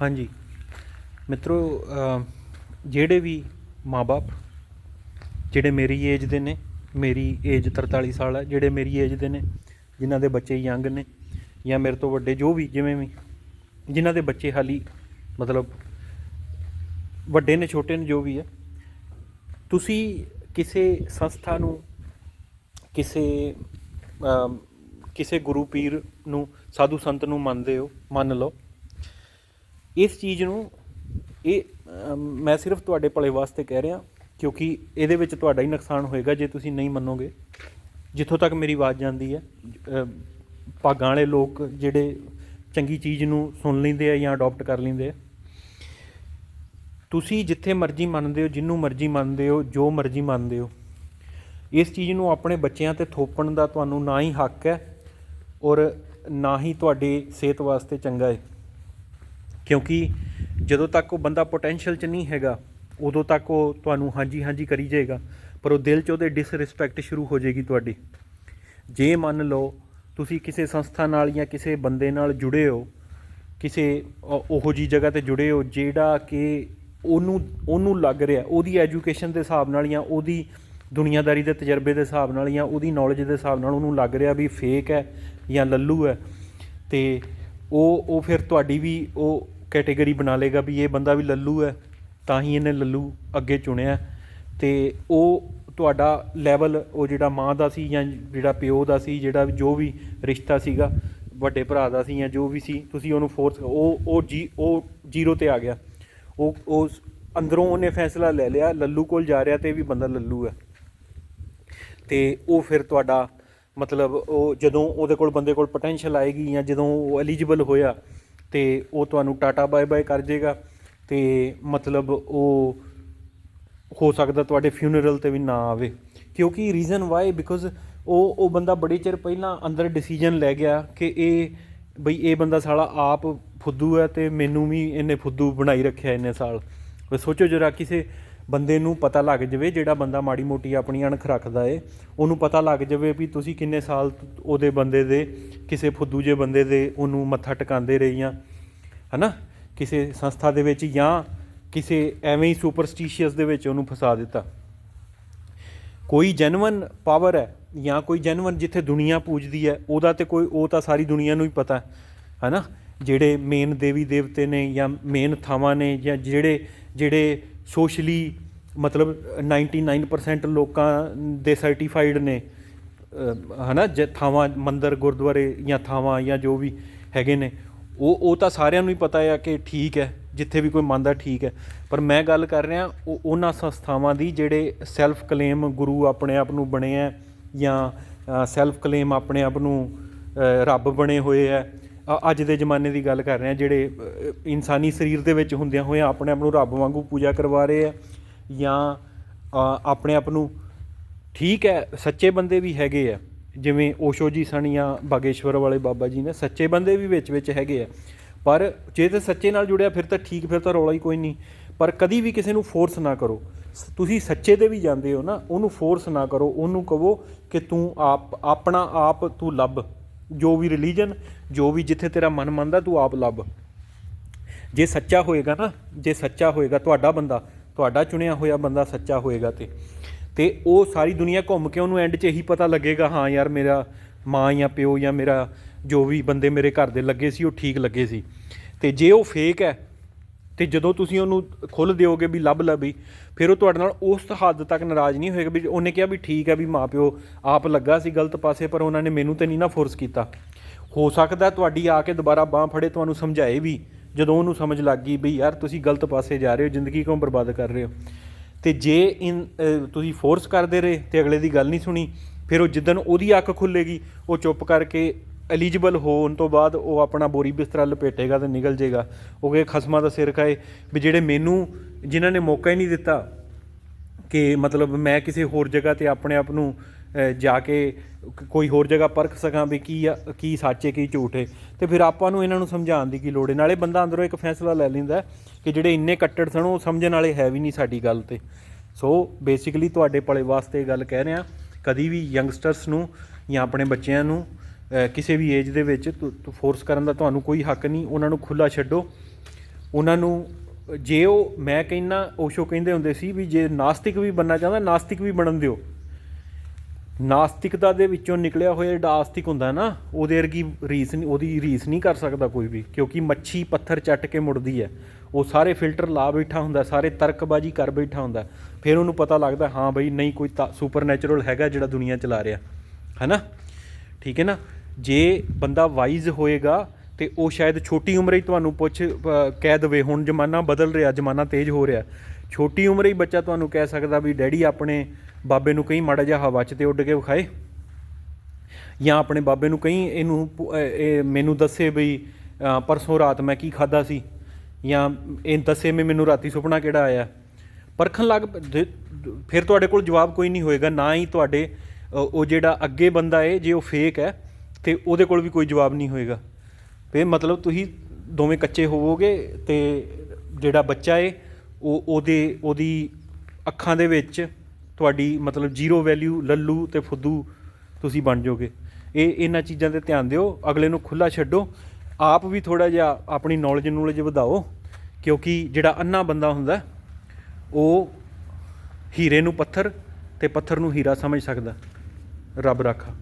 ਹਾਂਜੀ। ਮਿੱਤਰੋ ਜਿਹੜੇ ਵੀ ਮਾਪੇ ਜਿਹੜੇ ਮੇਰੀ ਏਜ ਦੇ ਨੇ, ਮੇਰੀ ਏਜ 43 ਸਾਲ ਹੈ ਜਿਹੜੇ ਮੇਰੀ ਏਜ ਦੇ ਨੇ, ਜਿਨ੍ਹਾਂ ਦੇ ਬੱਚੇ ਯੰਗ ਨੇ ਜਾਂ ਮੇਰੇ ਤੋਂ ਵੱਡੇ ਜੋ ਵੀ, ਜਿਵੇਂ ਵੀ, ਜਿਨ੍ਹਾਂ ਦੇ ਬੱਚੇ ਹਾਲੀ ਮਤਲਬ ਵੱਡੇ ਨੇ, ਛੋਟੇ ਨੇ, ਜੋ ਵੀ ਹੈ ਤੁਸੀਂ ਕਿਸੇ ਸੰਸਥਾ ਨੂੰ, ਕਿਸੇ ਕਿਸੇ ਗੁਰੂ ਪੀਰ ਨੂੰ, ਸਾਧੂ ਸੰਤ ਨੂੰ ਮੰਨਦੇ ਹੋ, ਮੰਨ ਲਓ ਇਸ ਚੀਜ਼ ਨੂੰ ਇਹ ਮੈਂ ਸਿਰਫ ਤੁਹਾਡੇ ਭਲੇ ਵਾਸਤੇ ਕਹਿ ਰਿਹਾ, ਕਿਉਂਕਿ ਇਹਦੇ ਵਿੱਚ ਤੁਹਾਡਾ ਹੀ ਨੁਕਸਾਨ ਹੋਏਗਾ ਜੇ ਤੁਸੀਂ ਨਹੀਂ ਮੰਨੋਗੇ। ਜਿੱਥੋਂ ਤੱਕ ਮੇਰੀ ਆਵਾਜ਼ ਜਾਂਦੀ ਹੈ ਭਾਗਾਂ ਵਾਲੇ ਲੋਕ ਜਿਹੜੇ ਚੰਗੀ ਚੀਜ਼ ਨੂੰ ਸੁਣ ਲੈਂਦੇ ਆ ਜਾਂ ਅਡਾਪਟ ਕਰ ਲੈਂਦੇ ਆ, ਤੁਸੀਂ ਜਿੱਥੇ ਮਰਜ਼ੀ ਮੰਨਦੇ ਹੋ, ਜਿੰਨੂੰ ਮਰਜ਼ੀ ਮੰਨਦੇ ਹੋ, ਜੋ ਮਰਜ਼ੀ ਮੰਨਦੇ ਹੋ, ਇਸ ਚੀਜ਼ ਨੂੰ ਆਪਣੇ ਬੱਚਿਆਂ ਤੇ ਥੋਪਣ ਦਾ ਤੁਹਾਨੂੰ ਨਾ ਹੀ ਹੱਕ ਹੈ ਔਰ ਨਾ ਹੀ ਤੁਹਾਡੀ ਸਿਹਤ ਵਾਸਤੇ ਚੰਗਾ ਹੈ। ਕਿਉਂਕਿ ਜਦੋਂ ਤੱਕ ਉਹ ਬੰਦਾ ਪੋਟੈਂਸ਼ੀਅਲ 'ਚ ਨਹੀਂ ਹੈਗਾ, ਉਦੋਂ ਤੱਕ ਉਹ ਤੁਹਾਨੂੰ ਹਾਂਜੀ ਹਾਂਜੀ ਕਰੀ ਜਾਏਗਾ। ਪਰ ਉਹ ਦਿਲ 'ਚ ਉਹਦੇ ਡਿਸਰਿਸਪੈਕਟ ਸ਼ੁਰੂ ਹੋ ਜਾਏਗੀ ਤੁਹਾਡੀ। ਜੇ ਮੰਨ ਲਓ ਤੁਸੀਂ ਕਿਸੇ ਸੰਸਥਾ ਨਾਲ ਜਾਂ ਕਿਸੇ ਬੰਦੇ ਨਾਲ ਜੁੜੇ ਹੋ, ਕਿਸੇ ਉਹੋ ਜੀ ਜਗ੍ਹਾ ਤੇ ਜੁੜੇ ਹੋ, ਜਿਹੜਾ ਕਿ ਉਹਨੂੰ ਉਹਨੂੰ ਲੱਗ ਰਿਹਾ, ਉਹਦੀ ਐਜੂਕੇਸ਼ਨ ਦੇ ਹਿਸਾਬ ਨਾਲ ਜਾਂ ਉਹਦੀ ਦੁਨੀਆਦਾਰੀ ਦੇ ਤਜਰਬੇ ਦੇ ਹਿਸਾਬ ਨਾਲ ਜਾਂ ਉਹਦੀ ਨੌਲੇਜ ਦੇ ਹਿਸਾਬ ਨਾਲ ਉਹਨੂੰ ਲੱਗ ਰਿਹਾ ਵੀ ਫੇਕ ਹੈ ਜਾਂ ਲੱਲੂ ਹੈ, ਤੇ ਉਹ ਉਹ ਫਿਰ ਤੁਹਾਡੀ ਵੀ, ਉਹ ਕੈਟੇਗਰੀ ਬਣਾ ਲੇਗਾ ਵੀ ਇਹ ਬੰਦਾ ਵੀ ਲੱਲੂ ਹੈ, ਤਾਂ ਹੀ ਇਹਨੇ ਲੱਲੂ ਅੱਗੇ ਚੁਣਿਆ ਅਤੇ ਉਹ ਤੁਹਾਡਾ ਲੈਵਲ ਉਹ ਜਿਹੜਾ ਮਾਂ ਦਾ ਸੀ ਜਾਂ ਜਿਹੜਾ ਪਿਓ ਦਾ ਸੀ, ਜਿਹੜਾ ਜੋ ਵੀ ਰਿਸ਼ਤਾ ਸੀਗਾ, ਵੱਡੇ ਭਰਾ ਦਾ ਸੀ ਜਾਂ ਜੋ ਵੀ ਸੀ, ਤੁਸੀਂ ਉਹਨੂੰ ਫੋਰਸ ਉਹ ਉਹ ਜੀ, ਉਹ ਜ਼ੀਰੋ ਤੇ ਆ ਗਿਆ। ਉਹ ਉਹ ਅੰਦਰੋਂ ਉਹਨੇ ਫੈਸਲਾ ਲੈ ਲਿਆ, ਲੱਲੂ ਕੋਲ ਜਾ ਰਿਹਾ ਤੇ ਇਹ ਵੀ ਬੰਦਾ ਲੱਲੂ ਹੈ। ਤੇ ਉਹ ਫਿਰ ਤੁਹਾਡਾ ਮਤਲਬ ਉਹ ਜਦੋਂ ਉਹਦੇ ਕੋਲ, ਬੰਦੇ ਕੋਲ ਪੋਟੈਂਸ਼ੀਅਲ ਆਏਗੀ ਜਾਂ ਜਦੋਂ ਉਹ ਐਲੀਜੀਬਲ ਹੋਇਆ ਤੇ ਉਹ ਤੁਹਾਨੂੰ ਟਾਟਾ ਬਾਏ ਬਾਏ ਕਰ ਜੇਗਾ ਤੇ ਮਤਲਬ ਉਹ ਹੋ ਸਕਦਾ ਤੁਹਾਡੇ ਫਿਊਨਰਲ ਤੇ ਵੀ ਨਾ ਆਵੇ। ਕਿਉਂਕਿ ਰੀਜ਼ਨ ਵਾਈ ਬਿਕੋਜ਼ ਉਹ ਉਹ ਬੰਦਾ ਬੜੇ ਚਿਰ ਪਹਿਲਾਂ ਅੰਦਰ ਡਿਸੀਜਨ ਲੈ ਗਿਆ ਕਿ ਇਹ ਬਈ ਇਹ ਬੰਦਾ ਸਾਲਾ ਆਪ ਫੁੱਦੂ ਹੈ ਤੇ ਮੈਨੂੰ ਵੀ ਇਹਨੇ ਫੁੱਦੂ ਬਣਾਈ ਰੱਖਿਆ ਇੰਨੇ ਸਾਲ। ਸੋਚੋ ਜਰਾ ਕਿਸੇ ਬੰਦੇ ਨੂੰ ਪਤਾ ਲੱਗ ਜਾਵੇ ਜਿਹੜਾ ਬੰਦਾ ਮਾੜੀ ਮੋਟੀ ਆਪਣੀ ਅਣਖ ਰੱਖਦਾ ਏ। ਉਹਨੂੰ ਪਤਾ ਲੱਗ ਜਾਵੇ ਵੀ ਤੁਸੀਂ ਕਿੰਨੇ ਸਾਲ ਉਹਦੇ ਬੰਦੇ ਦੇ, ਕਿਸੇ ਫੁੱਦੂ ਜੇ ਬੰਦੇ ਦੇ ਉਹਨੂੰ ਮੱਥਾ ਟਿਕਾਉਂਦੇ ਰਹੀਆਂ ਹਨਾ? ਕਿਸੇ ਸੰਸਥਾ ਦੇ ਵਿੱਚ ਜਾਂ ਕਿਸੇ ਐਵੇਂ ਹੀ ਸੁਪਰਸਟੀਸ਼ੀਅਸ ਦੇ ਵਿੱਚ ਉਹਨੂੰ ਫਸਾ ਦਿੱਤਾ। ਕੋਈ ਜੈਨੂਇਨ ਪਾਵਰ ਹੈ ਜਾਂ ਕੋਈ ਜੈਨੂਇਨ ਜਿੱਥੇ ਦੁਨੀਆ ਪੂਜਦੀ ਹੈ, ਉਹਦਾ ਤੇ ਕੋਈ, ਉਹ ਤਾਂ ਸਾਰੀ ਦੁਨੀਆ ਨੂੰ ਹੀ ਪਤਾ ਹੈ। ਹਨਾ? ਜਿਹੜੇ ਮੇਨ ਦੇਵੀ ਦੇਵਤੇ ਨੇ ਜਾਂ ਮੇਨ ਥਾਵਾਂ ਨੇ ਜਾਂ ਜਿਹੜੇ ਜਿਹੜੇ ਸੋਸ਼ਲੀ ਮਤਲਬ 99% ਲੋਕਾਂ ਦੇ ਸਰਟੀਫਾਈਡ ਨੇ, ਅਹ, ਹਨਾ, ਜੇ ਥਾਵਾਂ ਮੰਦਰ, ਗੁਰਦੁਆਰੇ ਜਾਂ ਥਾਵਾਂ ਜਾਂ ਜੋ ਵੀ ਹੈਗੇ ਨੇ, ਉਹ ਉਹ ਤਾਂ ਸਾਰਿਆਂ ਨੂੰ ਹੀ ਪਤਾ ਹੈ ਕਿ ਠੀਕ ਹੈ, ਜਿੱਥੇ ਵੀ ਕੋਈ ਮੰਨਦਾ ਠੀਕ ਹੈ। ਪਰ ਮੈਂ ਗੱਲ ਕਰ ਰਿਹਾ, ਉਹ, ਉਹਨਾਂ ਸੰਸਥਾਵਾਂ ਦੀ ਜਿਹੜੇ ਸੈਲਫ ਕਲੇਮ ਗੁਰੂ ਆਪਣੇ ਆਪ ਨੂੰ ਬਣੇ ਆ ਜਾਂ ਸੈਲਫ ਕਲੇਮ ਆਪਣੇ ਆਪ ਨੂੰ ਰੱਬ ਬਣੇ ਹੋਏ ਆ ਅੱਜ ਦੇ ਜ਼ਮਾਨੇ ਦੀ ਗੱਲ ਕਰ ਰਹੇ ਆ ਜਿਹੜੇ ਇਨਸਾਨੀ ਸਰੀਰ ਦੇ ਵਿੱਚ ਹੁੰਦਿਆਂ ਹੋਇਆਂ ਆਪਣੇ ਆਪ ਨੂੰ ਰੱਬ ਵਾਂਗੂ ਪੂਜਾ ਕਰਵਾ ਰਹੇ ਆ ਜਾਂ ਆਪਣੇ ਆਪ ਨੂੰ ਠੀਕ ਹੈ, ਸੱਚੇ ਬੰਦੇ ਵੀ ਹੈਗੇ ਆ, ਜਿਵੇਂ ਓਸ਼ੋ ਜੀ ਸਨ ਜਾਂ ਬਾਗੇਸ਼ਵਰ ਵਾਲੇ ਬਾਬਾ ਜੀ ਨੇ, ਸੱਚੇ ਬੰਦੇ ਵੀ ਵਿੱਚ ਵਿੱਚ ਹੈਗੇ ਆ। ਪਰ ਜੇ ਤੇ ਸੱਚੇ ਨਾਲ ਜੁੜਿਆ, ਫਿਰ ਤਾਂ ਠੀਕ, ਫਿਰ ਤਾਂ ਰੌਲਾ ਹੀ ਕੋਈ ਨਹੀਂ। ਪਰ ਕਦੀ ਵੀ ਕਿਸੇ ਨੂੰ ਫੋਰਸ ਨਾ ਕਰੋ। ਸ- ਤੁਸੀਂ ਸੱਚੇ ਤੇ ਵੀ ਜਾਂਦੇ ਹੋ ਨਾ, ਉਹਨੂੰ ਫੋਰਸ ਨਾ ਕਰੋ, ਉਹਨੂੰ ਕਹੋ ਕਿ ਤੂੰ ਆਪ, ਆਪਣਾ ਆਪ ਤੂੰ ਲੱਭ। ਜੋ ਵੀ ਰਿਲੀਜਨ ਜੋ ਵੀ ਜਿੱਥੇ ਤੇਰਾ ਮਨ ਮੰਨਦਾ, ਤੂੰ ਆਪ ਲੱਭ। ਜੇ ਸੱਚਾ ਹੋਏਗਾ ਨਾ, ਜੇ ਸੱਚਾ ਹੋਏਗਾ ਤੁਹਾਡਾ ਬੰਦਾ, ਤੁਹਾਡਾ ਚੁਣਿਆ ਹੋਇਆ ਬੰਦਾ ਸੱਚਾ ਹੋਏਗਾ ਤੇ। ਤੇ ਉਹ ਸਾਰੀ ਦੁਨੀਆ ਘੁੰਮ ਕੇ ਉਹਨੂੰ ਐਂਡ 'ਚ ਇਹੀ ਪਤਾ ਲੱਗੇਗਾ, ਹਾਂ ਯਾਰ ਮੇਰਾ ਮਾਂ ਜਾਂ ਪਿਓ ਜਾਂ ਮੇਰਾ ਜੋ ਵੀ ਬੰਦੇ ਮੇਰੇ ਘਰ ਦੇ ਲੱਗੇ ਸੀ, ਉਹ ਠੀਕ ਲੱਗੇ ਸੀ। ਤੇ ਜੇ ਉਹ ਫੇਕ ਹੈ ਤੇ ਜਦੋਂ ਤੁਸੀਂ ਉਹਨੂੰ ਖੁੱਲ ਦਿਓਗੇ ਵੀ ਲੱਭ ਲੱਭੀ ਫਿਰ ਉਹ ਤੁਹਾਡੇ ਨਾਲ ਉਸ ਹੱਦ ਤੱਕ ਨਾਰਾਜ਼ ਨਹੀਂ ਹੋਏਗਾ ਵੀ ਉਹਨੇ ਕਿਹਾ ਵੀ ਠੀਕ ਹੈ ਵੀ ਮਾਪਿਓ ਆਪ ਲੱਗਾ ਸੀ ਗਲਤ ਪਾਸੇ, ਪਰ ਉਹਨਾਂ ਨੇ ਮੈਨੂੰ ਤੇ ਨਹੀਂ ਨਾ ਫੋਰਸ ਕੀਤਾ। ਹੋ ਸਕਦਾ ਤੁਹਾਡੀ ਆ ਕੇ ਦੁਬਾਰਾ ਬਾਹ ਫੜੇ, ਤੁਹਾਨੂੰ ਸਮਝਾਏ ਵੀ, ਜਦੋਂ ਉਹਨੂੰ ਸਮਝ ਲੱਗ ਗਈ ਵੀ ਯਾਰ ਤੁਸੀਂ ਗਲਤ ਪਾਸੇ ਜਾ ਰਹੇ ਹੋ, ਜ਼ਿੰਦਗੀ ਕਿਉਂ ਬਰਬਾਦ ਕਰ ਰਹੇ ਹੋ? ਤੇ ਜੇ ਇਨ ਤੁਸੀਂ ਫੋਰਸ ਕਰਦੇ ਰਹੇ ਤੇ ਅਗਲੇ ਦੀ ਗੱਲ ਨਹੀਂ ਸੁਣੀ, ਫਿਰ ਉਹ ਜਿੱਦਨ ਉਹਦੀ ਅੱਖ ਖੁੱਲੇਗੀ ਉਹ ਚੁੱਪ ਕਰਕੇ ਐਲੀਜੀਬਲ ਹੋਣ ਤੋਂ ਬਾਅਦ ਉਹ ਆਪਣਾ ਬੋਰੀ ਬਿਸਤਰਾ ਲਪੇਟੇਗਾ ਤੇ ਨਿਕਲ ਜਾਏਗਾ ਉਹ ਕਹੇ ਖਸਮਾਂ ਦਾ ਸਿਰ ਖਾਏ। ਵੀ ਜਿਹੜੇ ਮੈਨੂੰ, ਜਿਨ੍ਹਾਂ ਨੇ ਮੌਕਾ ਹੀ ਨਹੀਂ ਦਿੱਤਾ ਕਿ ਮਤਲਬ ਮੈਂ ਕਿਸੇ ਹੋਰ ਜਗ੍ਹਾ ਤੇ ਆਪਣੇ ਆਪ ਨੂੰ ਜਾ ਕੇ ਕੋਈ ਹੋਰ ਜਗ੍ਹਾ ਪਰਖ ਸਕਾਂ ਵੀ ਕੀ ਆ- ਕੀ ਸੱਚ ਹੈ, ਕੀ ਝੂਠ ਹੈ। ਤੇ ਫਿਰ ਆਪਾਂ ਨੂੰ ਇਹਨਾਂ ਨੂੰ ਸਮਝਾਉਣ ਦੀ ਕੀ ਲੋੜ ਹੈ? ਨਾਲੇ ਬੰਦਾ ਅੰਦਰੋਂ ਇੱਕ ਫੈਸਲਾ ਲੈ ਲੈਂਦਾ ਕਿ ਜਿਹੜੇ ਇੰਨੇ ਕੱਟੜ ਸਨ, ਉਹ ਸਮਝਣ ਵਾਲੇ ਹੈ ਵੀ ਨਹੀਂ ਸਾਡੀ ਗੱਲ ਤੇ। ਸੋ ਬੇਸਿਕਲੀ ਤੁਹਾਡੇ ਭਲੇ ਵਾਸਤੇ ਇਹ ਗੱਲ ਕਹਿ ਰਿਹਾ। ਕਦੀ ਵੀ ਯੰਗਸਟਰਸ ਨੂੰ ਜਾਂ ਆਪਣੇ ਬੱਚਿਆਂ ਨੂੰ ਕਿਸੇ ਵੀ ਏਜ ਦੇ ਵਿੱਚ ਫੋਰਸ ਕਰਨ ਦਾ ਤੁਹਾਨੂੰ ਕੋਈ ਹੱਕ ਨਹੀਂ। ਉਹਨਾਂ ਨੂੰ ਖੁੱਲਾ ਛੱਡੋ। ਉਹਨਾਂ ਨੂੰ, ਜੇ ਉਹ, ਮੈਂ ਕਹਿੰਨਾ ਓਸ਼ੋ ਕਹਿੰਦੇ ਹੁੰਦੇ ਸੀ ਵੀ ਜੇ ਨਾਸਤਿਕ ਵੀ ਬਣਨਾ ਚਾਹੁੰਦਾ, ਨਾਸਤਿਕ ਵੀ ਬਣਨ ਦਿਓ। ਨਾਸਤਿਕਤਾ ਦੇ ਵਿੱਚੋਂ ਨਿਕਲਿਆ ਹੋਇਆ ਜਿਹੜਾ ਆਸਤਿਕ ਹੁੰਦਾ ਨਾ, ਉਹਦੇ ਵਰਗੀ ਰੀਸ ਨਹੀਂ ਉਹਦੀ ਰੀਸ ਨਹੀਂ ਕਰ ਸਕਦਾ ਕੋਈ ਵੀ, ਕਿਉਂਕਿ ਮੱਛੀ ਪੱਥਰ ਚੱਟ ਕੇ ਮੁੜਦੀ ਹੈ। ਉਹ ਸਾਰੇ ਫਿਲਟਰ ਲਾ ਬੈਠਾ ਹੁੰਦਾ, ਸਾਰੇ ਤਰਕਬਾਜੀ ਕਰ ਬੈਠਾ ਹੁੰਦਾ। ਫਿਰ ਉਹਨੂੰ ਪਤਾ ਲੱਗਦਾ, ਹਾਂ ਬਈ ਨਹੀਂ ਕੋਈ ਸੁਪਰਨੈਚੁਰਲ ਹੈਗਾ ਜਿਹੜਾ ਦੁਨੀਆ ਚਲਾ ਰਿਹਾ। ਹੈਨਾ? ਠੀਕ ਹੈ ਨਾ? ਜੇ ਬੰਦਾ ਵਾਈਜ਼ ਹੋਏਗਾ ਤੇ ਉਹ ਸ਼ਾਇਦ ਛੋਟੀ ਉਮਰੇ ਹੀ ਤੁਹਾਨੂੰ ਪੁੱਛ ਕਹਿ ਦਵੇ, ਹੁਣ ਜ਼ਮਾਨਾ ਬਦਲ ਰਿਹਾ, ਜ਼ਮਾਨਾ ਤੇਜ਼ ਹੋ ਰਿਹਾ। ਛੋਟੀ ਉਮਰੇ ਹੀ ਬੱਚਾ ਤੁਹਾਨੂੰ ਕਹਿ ਸਕਦਾ ਵੀ, ਡੈਡੀ, ਆਪਣੇ ਬਾਬੇ ਨੂੰ ਕਹੀਂ ਮਾੜਾ ਜਿਹਾ ਹਵਾ 'ਚ ਤੇ ਉੱਡ ਕੇ ਵਿਖਾਏ? ਜਾਂ ਆਪਣੇ ਬਾਬੇ ਨੂੰ ਕਹੀਂ, ਇਹਨੂੰ ਇਹ ਮੈਨੂੰ ਦੱਸੇ ਵੀ ਪਰਸੋਂ ਰਾਤ ਮੈਂ ਕੀ ਖਾਦਾ ਸੀ? ਜਾਂ, ਇਹ ਦੱਸੇ ਮੈਂ ਮੈਨੂੰ ਰਾਤੀ ਸੁਪਨਾ ਕਿਹੜਾ ਆਇਆ? ਪਰਖਣ ਲੱਗ ਪ- ਫਿਰ ਤੁਹਾਡੇ ਕੋਲ ਜਵਾਬ ਕੋਈ ਨਹੀਂ ਹੋਏਗਾ, ਨਾ ਹੀ ਤੁਹਾਡੇ ਉਹ ਜਿਹੜਾ ਅੱਗੇ ਬੰਦਾ ਏ, ਜੇ ਉਹ ਫੇਕ ਹੈ ਤੇ ਉਹਦੇ ਕੋਲ ਵੀ ਕੋਈ ਜਵਾਬ ਨਹੀਂ ਹੋਏਗਾ। ਫਿਰ ਮਤਲਬ ਤੁਸੀਂ ਦੋਵੇਂ ਕੱਚੇ ਹੋਵੋਗੇ ਤੇ ਜਿਹੜਾ ਬੱਚਾ ਏ, ਉਹ ਉਹਦੇ, ਉਹਦੀ ਅੱਖਾਂ ਦੇ ਵਿੱਚ ਤੁਹਾਡੀ ਮਤਲਬ ਜ਼ੀਰੋ ਵੈਲਿਊ, ਲੱਲੂ ਤੇ ਫੁੱਦੂ ਤੁਸੀਂ ਬਣ ਜਾਓਗੇ। ਇਹ, ਇਹਨਾਂ ਚੀਜ਼ਾਂ ਤੇ ਧਿਆਨ ਦਿਓ, ਅਗਲੇ ਨੂੰ ਖੁੱਲਾ ਛੱਡੋ। ਆਪ ਵੀ ਥੋੜਾ ਜਿਹਾ ਆਪਣੀ ਨੌਲੇਜ ਨੂਲੇਜ ਵਧਾਓ, ਕਿਉਂਕਿ ਜਿਹੜਾ ਅੰਨਾ ਬੰਦਾ ਹੁੰਦਾ, ਉਹ ਹੀਰੇ ਨੂੰ ਪੱਥਰ ਤੇ ਪੱਥਰ ਨੂੰ ਹੀਰਾ ਸਮਝ ਸਕਦਾ। ਰੱਬ ਰਾਖਾ।